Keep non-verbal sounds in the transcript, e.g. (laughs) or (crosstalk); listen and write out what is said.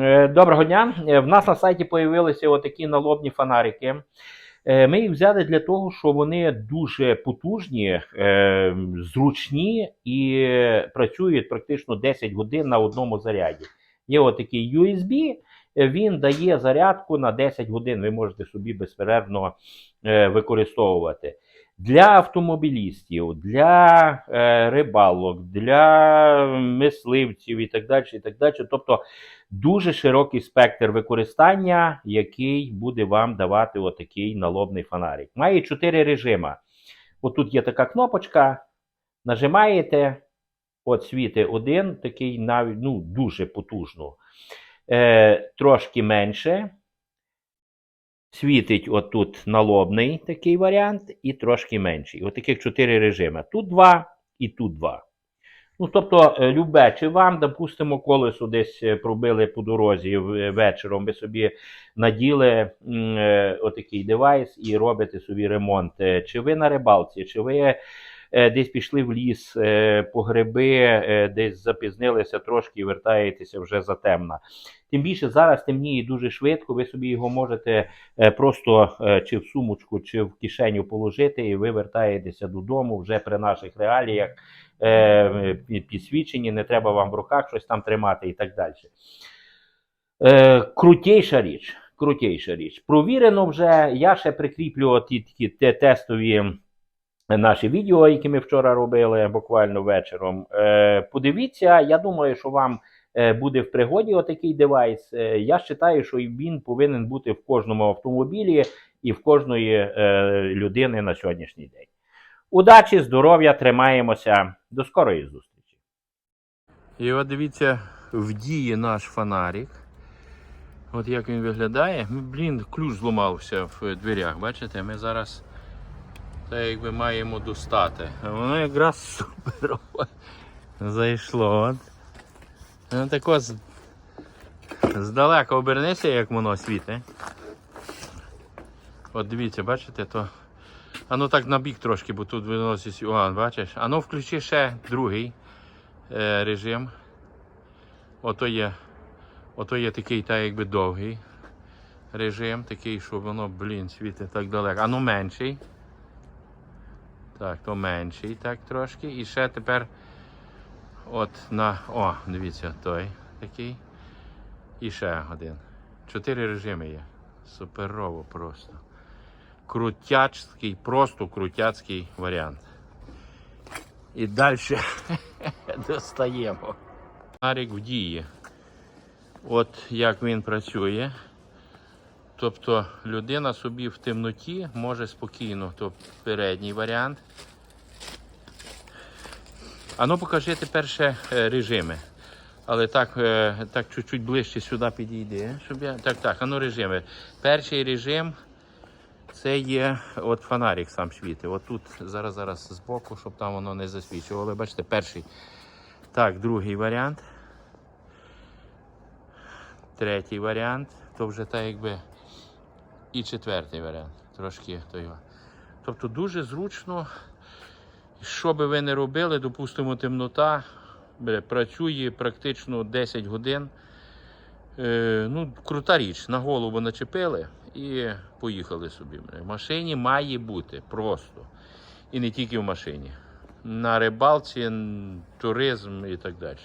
Е, Доброго дня. Е, В нас на сайті з'явилися отакі налобні фонарики. Е, Ми їх взяли для того, що вони дуже потужні, зручні і працюють практично 10 годин на одному заряді. Є отакий USB, він дає зарядку на 10 годин. Ви можете собі безперервно використовувати. Для автомобілістів, для е, рибалок, для мисливців і так далі. І так далі. Тобто дуже широкий спектр використання, який буде вам давати отакий налобний фонарик. Має чотири режими. Отут є така кнопочка, нажимаєте, от світи один, такий навіть ну, дуже потужно. Е, трошки менше. Світить отут налобний такий варіант, і трошки менший. От таких чотири режими. Тут два і тут два. Ну, тобто, е, любе, чи вам, допустимо, колесо десь е, пробили по дорозі е, вечором, ви собі наділи отакий девайс і робите собі ремонт. Чи ви на рибалці, чи ви десь пішли в ліс е, по гриби, е, десь запізнилися трошки і вертаєтеся вже затемна. Тим більше зараз темніє дуже швидко, ви собі його можете е, просто е, чи в сумочку, чи в кишеню положити, і ви вертаєтеся додому вже при наших реаліях е, підсвічені, не треба вам в руках щось там тримати і так далі. Е, крутейша річ. Крутейша річ. Провірено вже. Я ще прикріплю ті такі те- тестові наші відео, які ми вчора робили буквально вечором. Е, подивіться, я думаю, що вам е, буде в пригоді отакий девайс. Е, я вважаю, що він повинен бути в кожному автомобілі і в кожної людини на сьогоднішній день. Удачі, здоров'я, тримаємося. До скорої зустрічі. І от дивіться, в дії наш фонарик. От як він виглядає. Блін, ключ зламався в дверях. Бачите, ми зараз так якби маємо достати. Воно якраз супер зайшло. От. Ну, так ось здалека обернися, як воно світить. От дивіться, бачите, то. А ну так на бік трошки, бо тут виносить. О, бачиш? А ну включи ще другий е, режим. Ото є, ото є такий, так якби довгий режим, такий, що воно, блін, світить так далеко. А ну менший. Так, то менший, так трошки. І ще тепер от на. О, дивіться, той такий. І ще один. Чотири режими є. Суперово просто. Крутяцький, просто крутяцький варіант. І далі (laughs) достаємо. Фонарик в дії. От як він працює. Тобто людина собі в темноті може спокійно, то передній варіант. А ну покажи тепер ще е, режими. Але так, е, так чуть-чуть ближче сюди підійди. Щоб я... Так, так, а ну режими. Перший режим це є от фонарик сам світить. От тут зараз зараз збоку, щоб там воно не засвічувало. Бачите, перший. Так, другий варіант. Третій варіант. То вже так якби. І четвертий варіант. Трошки той. Тобто дуже зручно. Що би ви не робили, допустимо, темнота. Працює практично 10 годин. Е, ну, крута річ. На голову начепили і поїхали собі. В машині має бути просто. І не тільки в машині. На рибалці, туризм і так далі.